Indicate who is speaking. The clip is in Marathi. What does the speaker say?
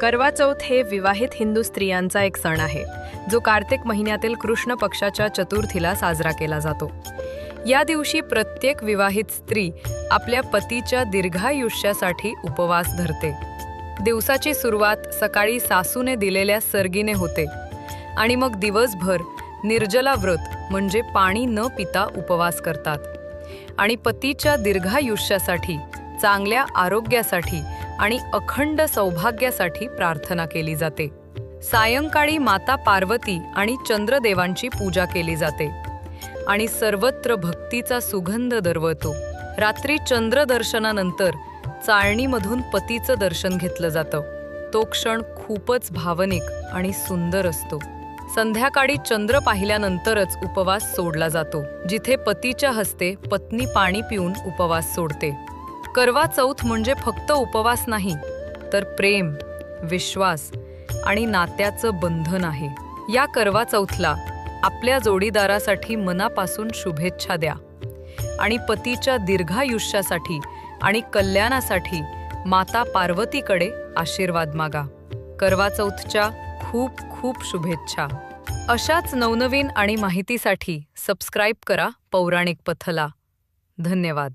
Speaker 1: करवा चौथ हे विवाहित हिंदू स्त्रियांचा एक सण आहे जो कार्तिक महिन्यातील कृष्ण पक्षाच्या चतुर्थीला साजरा केला जातो. या दिवशी प्रत्येक विवाहित स्त्री आपल्या पतीच्या दीर्घायुष्यासाठी उपवास धरते. दिवसाची सुरुवात सकाळी सासूने दिलेल्या सर्गीने होते आणि मग दिवसभर निर्जला व्रत म्हणजे पाणी न पिता उपवास करतात. आणि पतीच्या दीर्घायुष्यासाठी चांगल्या आरोग्यासाठी आणि अखंड सौभाग्यासाठी प्रार्थना केली जाते. सायंकाळी माता पार्वती आणि चंद्रदेवांची पूजा केली जाते. आणि सर्वत्र भक्तीचा सुगंध दरवळतो. रात्री चंद्रदर्शनानंतर चाळणीमधून पतीचं दर्शन घेतलं जातं. तो क्षण खूपच भावनिक आणि सुंदर असतो. संध्याकाळी चंद्र पाहिल्यानंतरच उपवास सोडला जातो. जिथे पतीच्या हस्ते पत्नी पाणी पिऊन उपवास सोडते. करवा चौथ म्हणजे फक्त उपवास नाही तर प्रेम विश्वास आणि नात्याचं बंधन आहे. या करवा चौथला आपल्या जोडीदारासाठी मनापासून शुभेच्छा द्या आणि पतीच्या दीर्घायुष्यासाठी आणि कल्याणासाठी माता पार्वतीकडे आशीर्वाद मागा. करवा चौथच्या खूप खूप शुभेच्छा. अशाच नवनवीन आणि माहितीसाठी सबस्क्राईब करा पौराणिक पथला. धन्यवाद.